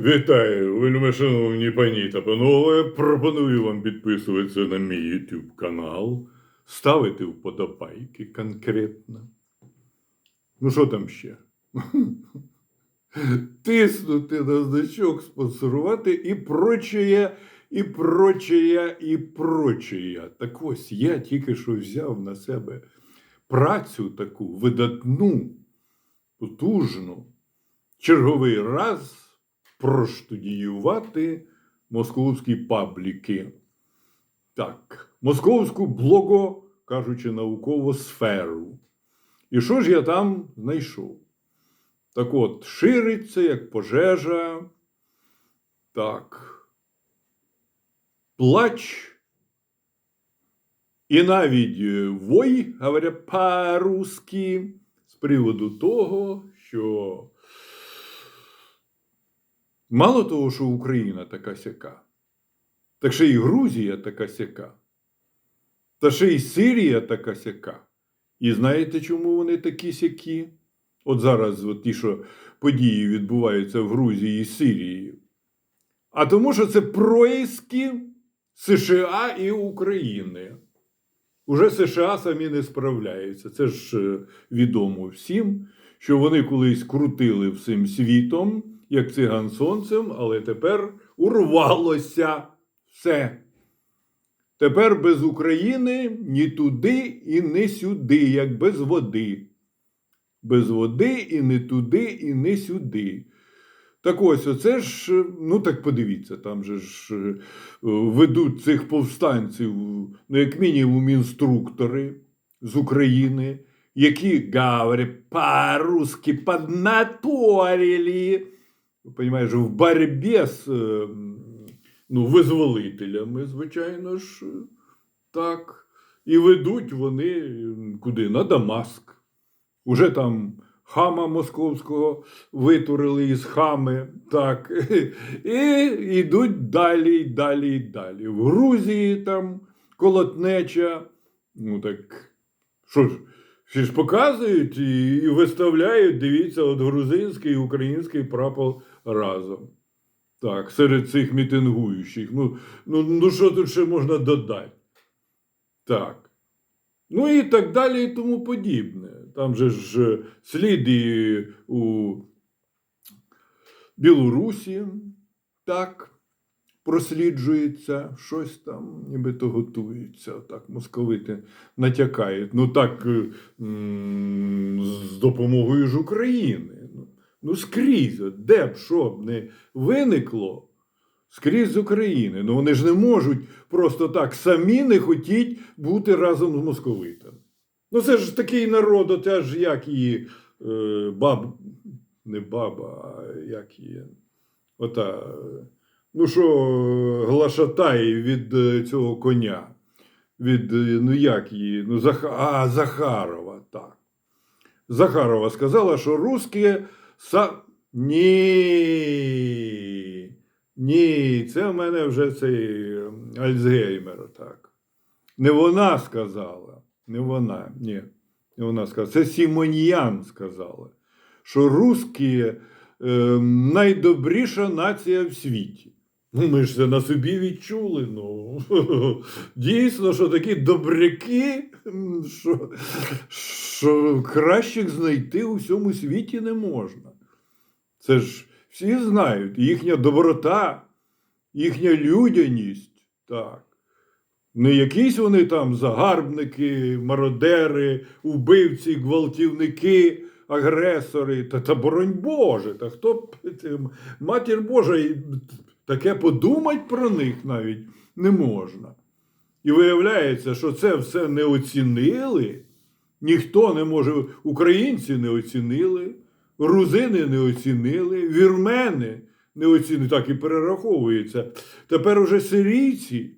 Вітаю, вельми шановні пані та панове. Пропоную вам підписуватися на мій YouTube канал, ставити вподобайки конкретно. Ну, що там ще? Тиснути на значок, спонсорувати і прочее, і прочее, і прочее. Так ось я тільки що взяв на себе працю таку видатну, потужну, черговий раз проштудіювати московські пабліки. Так, московську блого, кажучи, наукову сферу. І що ж я там знайшов? Так от, шириться, як пожежа. Так. Плач. І навіть е, вой, говоря по-русски, з приводу того, що мало того, що Україна така сяка, так ще й Грузія така сяка, та ще й Сирія така сяка. І знаєте, чому вони такі сякі? От зараз от ті, що події відбуваються в Грузії і Сирії. А тому, що це происки США і України. Уже США самі не справляються. Це ж е, відомо всім, що вони колись крутили всім світом, як циган сонцем, але тепер урвалося все. Тепер без України ні туди і не сюди, як без води. Без води і не туди, і не сюди. Так ось, оце ж, ну так подивіться, там же ж е, ведуть цих повстанців, ну, як мінімум, інструктори з України, які говорять по-русски поднаторили, понимаєш, в боротьбі з е, ну, визволителями, звичайно ж, так. І ведуть вони куди? На Дамаск. Уже там хама московського витурили із хами, так. І йдуть далі, і далі, і далі. В Грузії там колотнеча. Ну так, що ж, всі ж показують і, виставляють, дивіться, от грузинський і український прапор разом. Так, серед цих мітингуючих. Ну, ну, ну що тут ще можна додати? Так. Ну і так далі, і тому подібне. Там же ж е, слід і у Білорусі так просліджується, щось там нібито готується. Так, московити натякають. Ну так е, з допомогою ж України. Ну, Ну, скрізь, де б що б не виникло, скрізь з України. Ну вони ж не можуть просто так самі не хотіть бути разом з московитами. Ну це ж такий народ, от аж як її е, баб, не баба, а як її. Ота, ну що, глашатай від е, цього коня. Від, е, ну як її, ну, Зах... а, Захарова, так. Захарова сказала, що русські са... Ні. Ні, це в мене вже цей Альцгеймер, так. Не вона сказала, не вона, ні. Не вона сказала. Це Сімоньян сказала, що русські е, найдобріша нація в світі. Ну, ми ж це на собі відчули. Ну. Дійсно, що такі добряки, що, що кращих знайти у всьому світі не можна. Це ж всі знають, їхня доброта, їхня людяність. Так. Не якісь вони там загарбники, мародери, убивці, гвалтівники, агресори, та, та боронь Боже, та хто матір Божа, таке подумать про них навіть не можна. І виявляється, що це все не оцінили. Ніхто не може, українці не оцінили, грузини не оцінили, вірмени не оцінили, так і перераховується. Тепер уже сирійці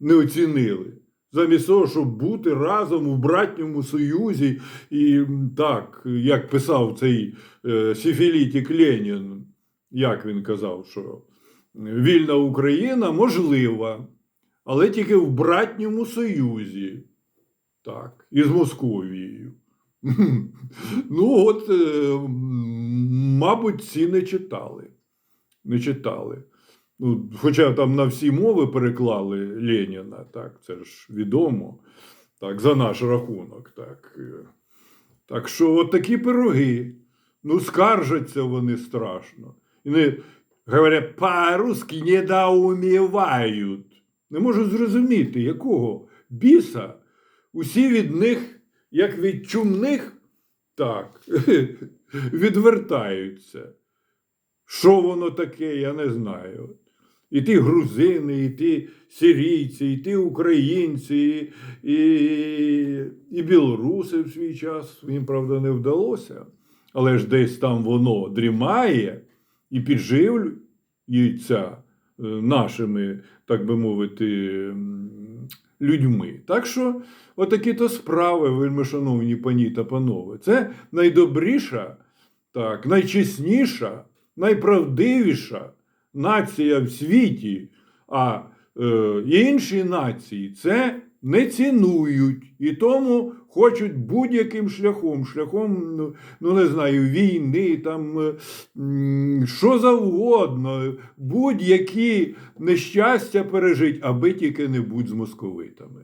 не оцінили. Замість того, щоб бути разом у братньому союзі, і так, як писав цей е, Сіфілітік Ленін, як він казав, що вільна Україна можлива, але тільки в братньому союзі. Так, із Московією. Ну, от, е, мабуть, ці не читали. не читали. Ну, хоча там на всі мови переклали Леніна, так, це ж відомо, так, за наш рахунок. Так, Е, так що от такі пироги. Ну, скаржаться вони страшно. І вони говорять, по-русски недоумівають. Не можу зрозуміти, якого біса усі від них, як від чумних, так, відвертаються. Що воно таке, я не знаю. І ті грузини, і ті сирійці, і ті українці, і, і, білоруси в свій час. Їм, правда, не вдалося. Але ж десь там воно дрімає і підживлюється е, нашими, так би мовити, людьми. Так що, отакі то справи, вельми шановні пані та панове, це найдобріша, так, найчесніша, найправдивіша нація в світі, а е, інші нації це не цінують і тому хочуть будь-яким шляхом, шляхом, ну, ну не знаю, війни, там е, що завгодно, будь-які нещастя пережить, аби тільки не будь з московитами.